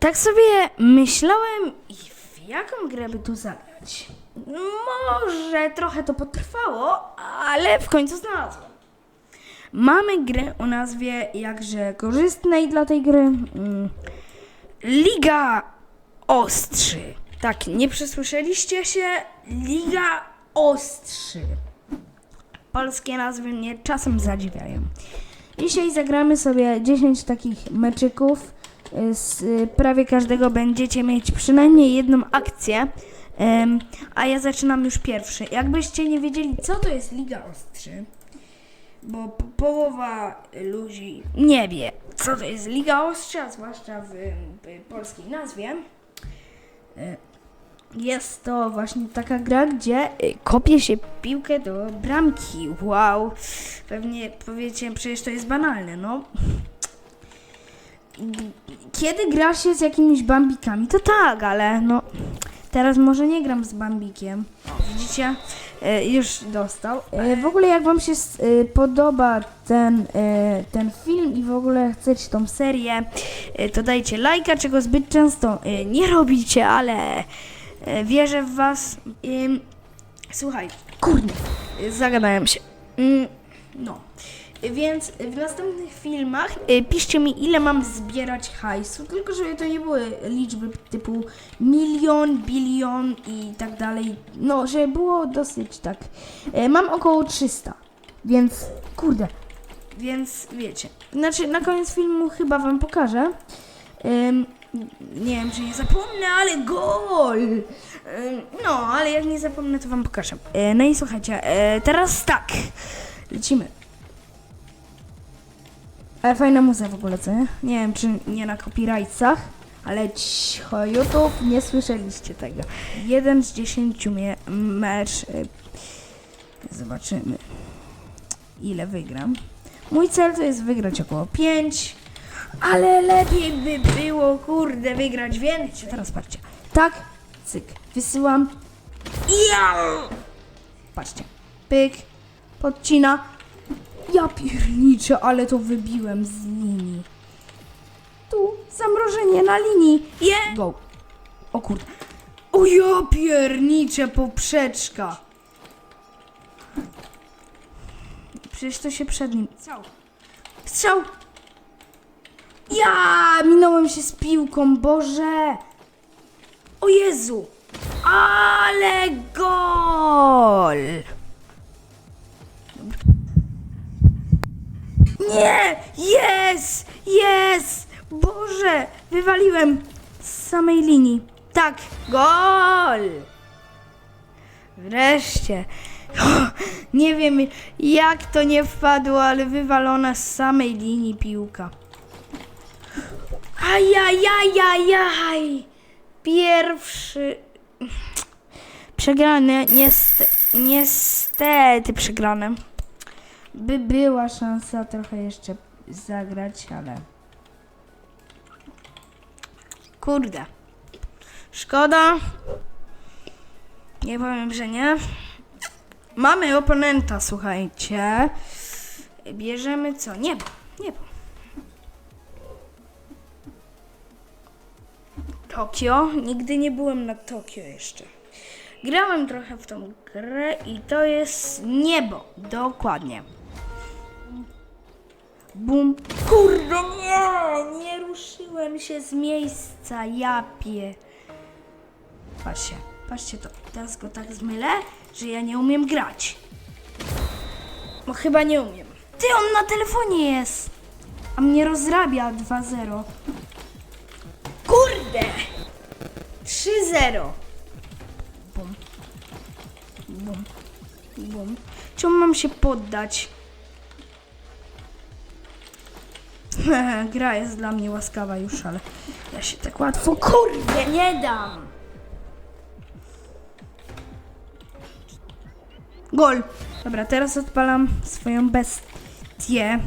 Tak sobie myślałem, w jaką grę by tu zagrać. Może trochę to potrwało, ale w końcu znalazłem. Mamy grę o nazwie jakże korzystnej dla tej gry. mm, Liga Ostrzy. Tak, nie przesłyszeliście się? Liga Ostrzy. Polskie nazwy mnie czasem zadziwiają. Dzisiaj zagramy sobie 10 takich meczyków. Z prawie każdego będziecie mieć przynajmniej jedną akcję. A ja zaczynam już pierwszy. Jakbyście nie wiedzieli, co to jest Liga Ostrzy, bo po- połowa ludzi nie wie, co to jest Liga Ostrza, zwłaszcza w, w polskiej nazwie. E, Jest to właśnie taka gra, gdzie y, kopie się piłkę do bramki. Wow. Pewnie powiecie, przecież to jest banalne, no. Kiedy gra się z jakimiś bambikami, to tak, ale no. Teraz może nie gram z bambikiem. Widzicie? E, już dostał. E, w ogóle jak wam się e, podoba ten, ten film i w ogóle chcecie tą serię, to dajcie lajka, czego zbyt często nie robicie, ale wierzę w was. Słuchaj, kurde, zagadałem się. Mm, no. Więc w następnych filmach y, piszcie mi, ile mam zbierać hajsu, tylko żeby to nie były liczby typu milion, bilion i tak dalej. No, żeby było dosyć tak. Y, Mam około 300, więc kurde. Więc wiecie. Znaczy, na koniec filmu chyba wam pokażę. Nie wiem, czy nie zapomnę, ale gol! No, ale jak nie zapomnę, to wam pokażę. E, no i słuchajcie, teraz tak. Lecimy. Ale fajna muza w ogóle, co nie? Nie wiem, czy nie na copyrightsach, ale cicho, YouTube, nie słyszeliście tego. Jeden z dziesięciu mie- mecz. y, Zobaczymy, ile wygram. Mój cel to jest wygrać około 5, ale lepiej by było, kurde, wygrać więcej. Teraz patrzcie. Tak, cyk, wysyłam. Ja! Patrzcie. Pyk, podcina. Ja pierniczę, ale to wybiłem z linii. Tu, zamrożenie na linii. Je! Go. O kurde. O ja pierniczę, poprzeczka. Przecież to się przed nim... Strzał. Strzał. Ja! Minąłem się z piłką, Boże! O Jezu! Ale gol! Nie! Jest! Jest! Boże! Wywaliłem z samej linii. Tak, gol! Wreszcie. Nie wiem jak to nie wpadło, ale wywalona z samej linii piłka. Ajajajajaj! Pierwszy. Przegrany. Niestety, niestety przegrany by była szansa trochę jeszcze zagrać, ale. Kurde. Szkoda. Nie powiem, że nie. Mamy oponenta, słuchajcie. Bierzemy co? Niebo. Niebo. Tokio. Nigdy nie byłem na Tokio jeszcze. Grałem trochę w tą grę i to jest niebo. Dokładnie. Bum. Kurde, nie! Nie ruszyłem się z miejsca, japie. Patrzcie, patrzcie to. Teraz go tak zmylę, że ja nie umiem grać. No chyba nie umiem. Ty, on na telefonie jest. A mnie rozrabia 2-0. Kurde! 3-0. Bum. Bum. Bum. Czemu mam się poddać? Gra jest dla mnie łaskawa już, ale ja się tak łatwo kurde nie dam. Gol. Dobra, teraz odpalam swoją bestię.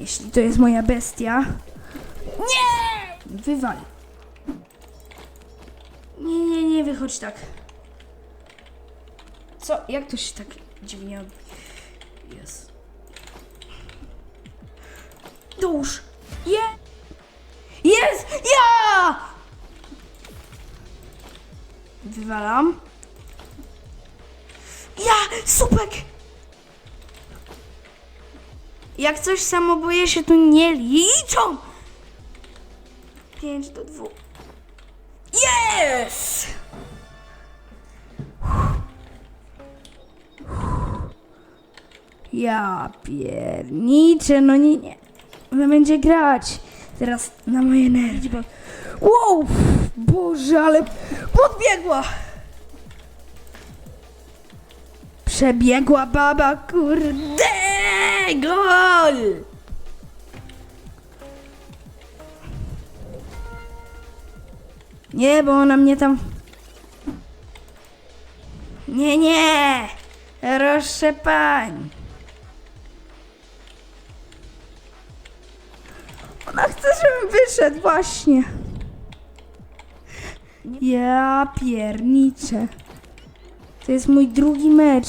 Jeśli to jest moja bestia. Nie! Wywali. Nie, nie, nie wychodź tak. Co? Jak to się tak dziwnie... od- Jest. Dołóż. Je. Jest! Ja! Wywalam. Ja! Supek! Jak coś samoboje się tu nie liczą! 5 do 2. Jest! Ja pierniczę, no nie, nie. Ona będzie grać. Teraz na moje nerwy. bo- Wow! Boże, ale podbiegła! Przebiegła baba, kurde! Gol! Nie, bo ona mnie tam... Nie, nie! Rozszepań! Ona chce, żebym wyszedł, właśnie. Ja pierniczę. To jest mój drugi mecz.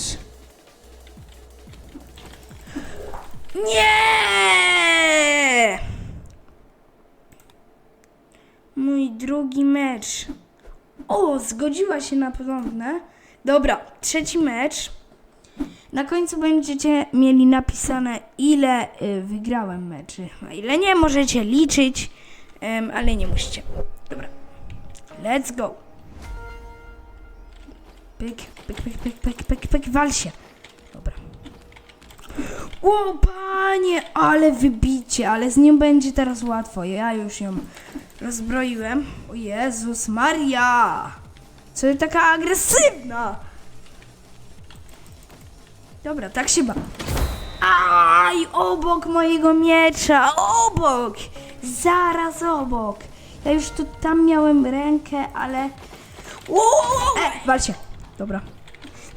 Nie! Mój drugi mecz. O, zgodziła się na ponowne. Dobra, trzeci mecz. Na końcu będziecie mieli napisane, ile y, wygrałem meczy. A ile nie, możecie liczyć, ale nie musicie. Dobra, let's go. Pyk, pyk, pyk, pyk, pyk, pyk, pyk, wal się. Dobra. O, panie, ale wybicie, ale z nią będzie teraz łatwo. Ja już ją rozbroiłem. O Jezus Maria! Co ty taka agresywna? Dobra, tak się ba. Aj, obok mojego miecza, obok! Zaraz obok. Ja już tu tam miałem rękę, ale... Wow. E, wal się. Dobra.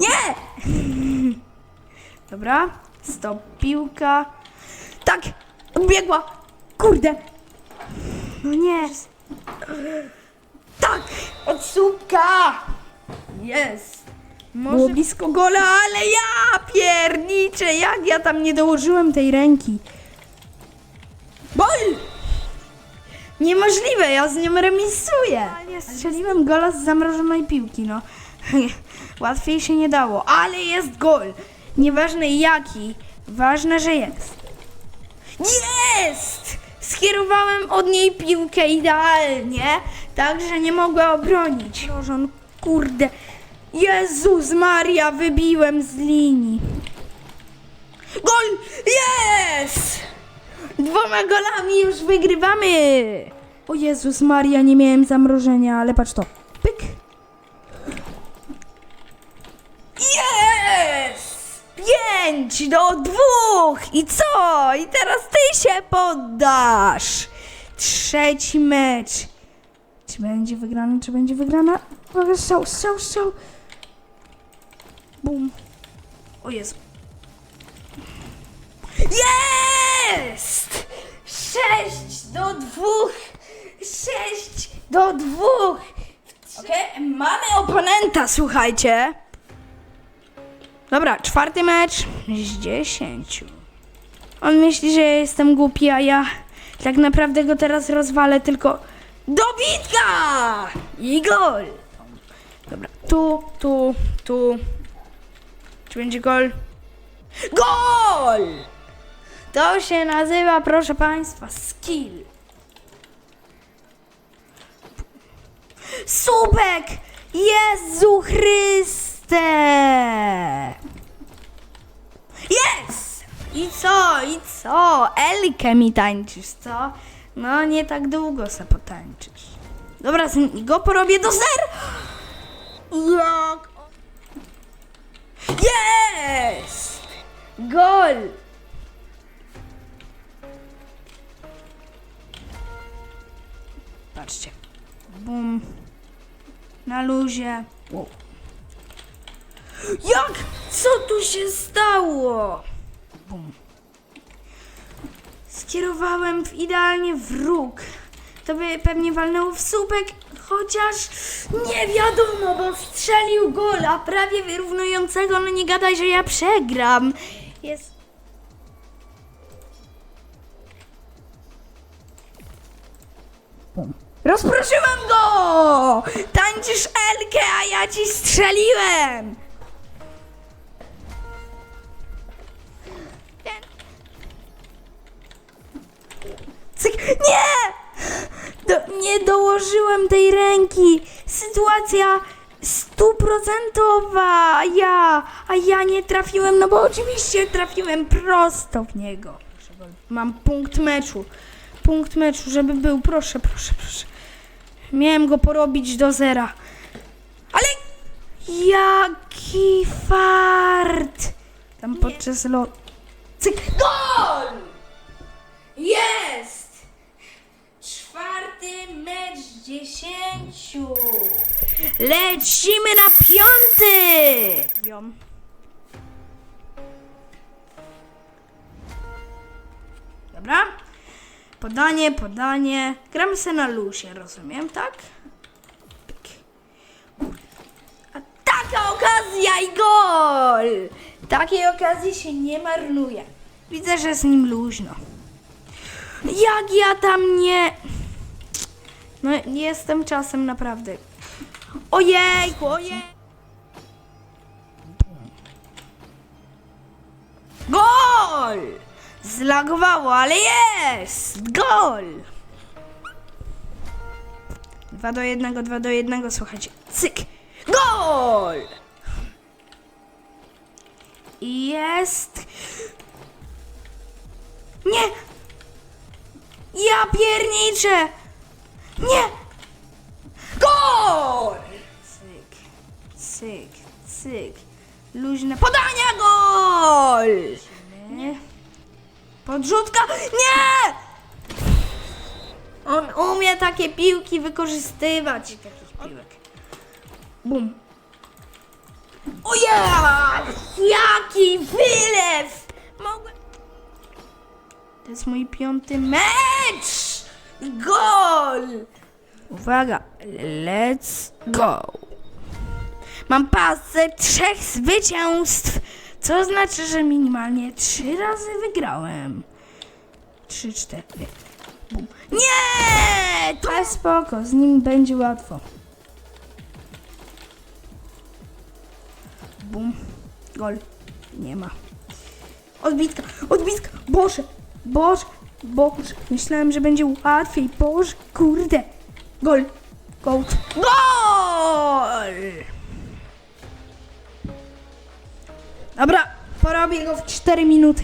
Nie! Dobra, stop, piłka. Tak, biegła. Kurde. No nie. Tak, od słupka. Jest. Było blisko gola, ale ja pierniczę, jak ja tam nie dołożyłem tej ręki. Bol! Niemożliwe, ja z nią remisuję. Nie strzeliłem gola z zamrożonej piłki, no. Łatwiej się nie dało, ale jest gol. Nieważne jaki, ważne, że jest. Jest! Skierowałem od niej piłkę idealnie, tak, że nie mogła obronić. Mrożon, kurde. Jezus Maria, wybiłem z linii. Gol! Jest! Dwoma golami już wygrywamy! O Jezus Maria, nie miałem zamrożenia, ale patrz to. Pyk. Jest! Pięć do dwóch! I co? I teraz ty się poddasz! Trzeci mecz. Czy będzie wygrany, czy będzie wygrana? Strzał, strzał, strzał. Bum. O Jezu. Jest! Sześć do dwóch! Sześć do dwóch! Okej, mamy oponenta, słuchajcie. Dobra, czwarty mecz z dziesięciu. On myśli, że ja jestem głupi, a ja tak naprawdę go teraz rozwalę, tylko dobitka! I gol! Dobra, tu, tu, tu. Czy będzie gol? Gol! To się nazywa, proszę Państwa, skill. Słupek! Jezu Chryste! Jest! I co, i co? Elkę mi tańczysz, co? No, nie tak długo se potańczysz. Dobra, z go porobię do zer! Jak? Jest! Gol! Patrzcie. Bum. Na luzie. Wow. Jak? Co tu się stało? Bum. Skierowałem w idealnie w róg. To by pewnie walnęło w słupek, chociaż nie wiadomo, bo strzelił gola prawie wyrównującego. No nie gadaj, że ja przegram. Jest. Rozproszyłem go! Tańczysz Elkę, a ja ci strzeliłem! Cyk. Nie! Do, nie dołożyłem tej ręki. Sytuacja stuprocentowa. a Ja, a ja nie trafiłem, no bo oczywiście trafiłem prosto w niego. Mam punkt meczu. Punkt meczu, żeby był. Proszę, proszę, proszę. Miałem go porobić do zera. Ale jaki fart! Tam podczas lotu. Cyk. Gol! Jest! Dziesięciu. Lecimy na piąty! Jom. Dobra. Podanie, podanie. Gramy se na lusie, rozumiem, tak? A taka okazja i gol! Takiej okazji się nie marnuje. Widzę, że z nim luźno. Jak ja tam nie... No jestem czasem naprawdę... Ojejku, ojej! Gol! Zlagowało, ale jest! Gol! 2 do 1, 2 do 1, słuchajcie. Cyk! Gol! Jest! Nie! Ja pierniczę! Nie! Gol! Cyk, cyk, cyk. Luźne podania, gol! Nie. Podrzutka, nie! On umie takie piłki wykorzystywać. Takich piłek. Bum. O ja! Jaki wylew! Mogłem... To jest mój piąty mecz! Gol! Uwaga, let's go. Mam pasę trzech zwycięstw, co znaczy, że minimalnie trzy razy wygrałem. Trzy, cztery. Bum. Nie! To jest spoko, z nim będzie łatwo. Bum. Gol. Nie ma. Odbitka, odbitka. Boże, Boże, Boże. Myślałem, że będzie łatwiej. Boże, kurde. Gol. Gol. Gol! Dobra, porobię go w 4 minuty.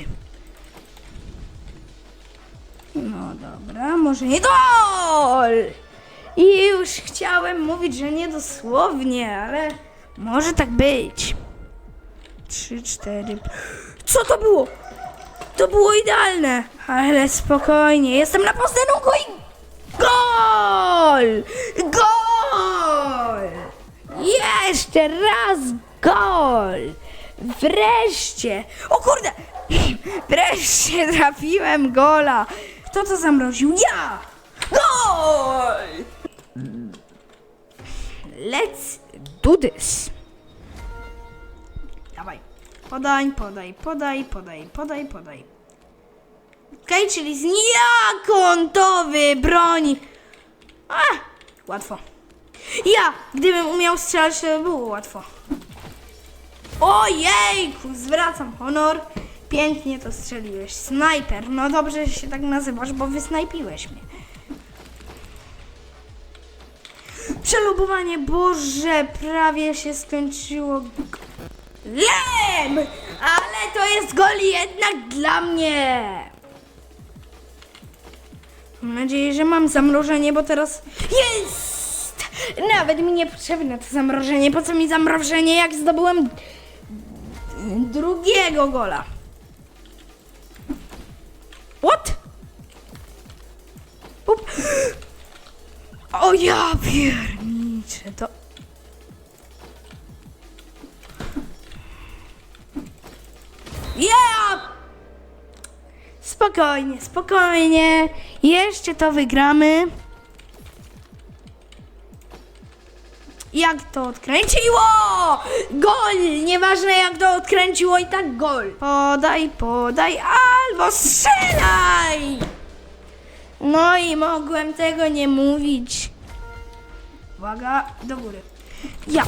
No dobra, może nie gol! I już chciałem mówić, że nie dosłownie, ale może tak być. Trzy, cztery. Co to było? To było idealne, ale spokojnie. Jestem na posterunku i gol! Gol! Jeszcze raz gol! Wreszcie! O kurde! Wreszcie trafiłem gola! Kto to zamroził? Ja! Gol! Let's do this. Podaj, podaj, podaj, podaj, podaj, podaj. Okej, czyli z to wybroni? A, łatwo. Ja, gdybym umiał strzelać, to by było łatwo. Ojejku, zwracam honor. Pięknie to strzeliłeś. Snajper. No dobrze, że się tak nazywasz, bo wysnajpiłeś mnie. Przelubowanie, Boże, prawie się skończyło. Lem! Ale to jest gol jednak dla mnie. Mam nadzieję, że mam zamrożenie, bo teraz jest! Nawet mi nie potrzebne to zamrożenie. Po co mi zamrożenie, jak zdobyłem drugiego gola? What? Up. O ja pierniczę, to... Yeah! Spokojnie, spokojnie. Jeszcze to wygramy. Jak to odkręciło? Gol! Nieważne jak to odkręciło i tak gol. Podaj, podaj, albo strzelaj! No i mogłem tego nie mówić. Uwaga, do góry. Ja.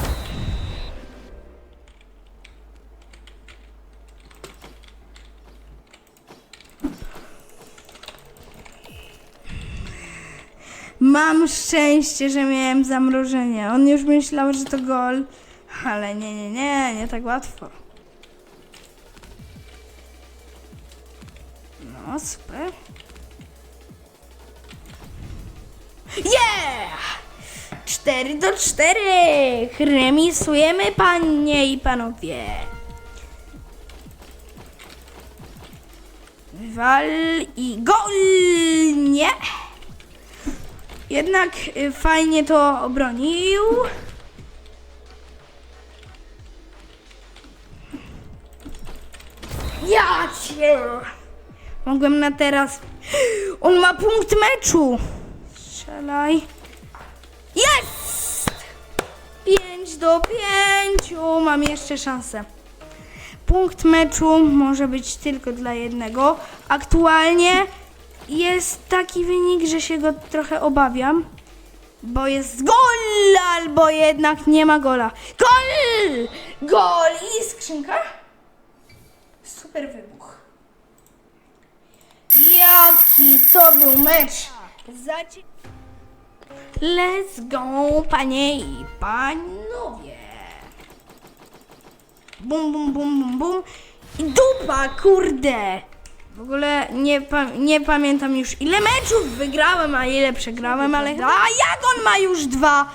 Mam szczęście, że miałem zamrożenie. On już myślał, że to gol, ale nie, nie, nie, nie tak łatwo. No, super. Yeah! 4 do 4! Remisujemy, panie i panowie. Wal i gol! Nie! Jednak y, fajnie to obronił. Ja cię! Mogłem na teraz. On ma punkt meczu! Strzelaj. Jest! 5 do 5. Mam jeszcze szansę. Punkt meczu może być tylko dla jednego. Aktualnie jest taki wynik, że się go trochę obawiam. Bo jest gol, albo jednak nie ma gola. Gol! Gol i skrzynka. Super wybuch. Jaki to był mecz! Zacie... Let's go, panie i panowie! Bum, bum, bum, bum, bum. I dupa, kurde! W ogóle nie, pa nie pamiętam już ile meczów wygrałem, a ile przegrałem, ale... A jak on ma już dwa?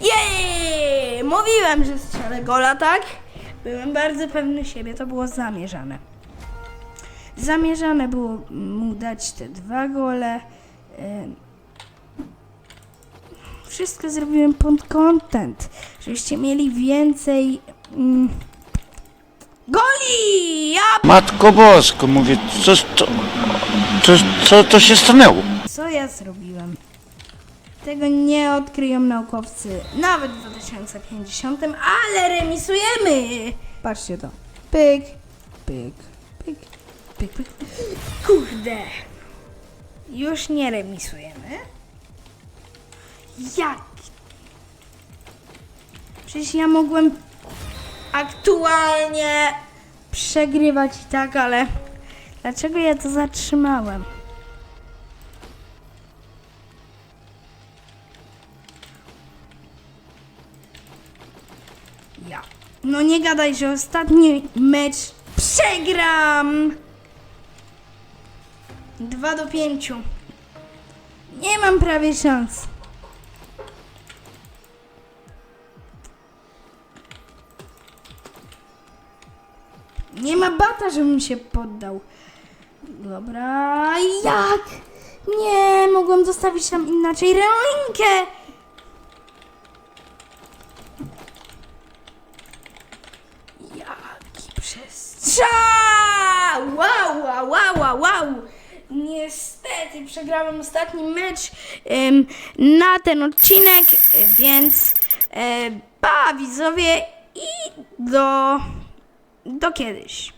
Jej! Mówiłem, że strzelę gola, tak? Byłem bardzo pewny siebie, to było zamierzane. Zamierzane było mu dać te dwa gole. Wszystko zrobiłem pod content, żebyście mieli więcej mm, goli! Ja Matko Bosko, mówię, co, co, co, co to się stanęło? Co ja zrobiłem? Tego nie odkryją naukowcy nawet w 2050, ale remisujemy! Patrzcie to. Pyk, pyk, pyk, pyk, pyk. Kurde! Już nie remisujemy. Jak? Przecież ja mogłem aktualnie przegrywać i tak, ale dlaczego ja to zatrzymałem? Ja. No nie gadaj, że ostatni mecz przegram! 2 do 5. Nie mam prawie szans. Nie ma bata, żebym się poddał. Dobra, jak? Nie, mogłem zostawić tam inaczej relinkę. Jaki przestrzał! Wow, wow, wow, wow! Niestety przegrałem ostatni mecz em, na ten odcinek, więc e, pa widzowie i do, do kiedyś.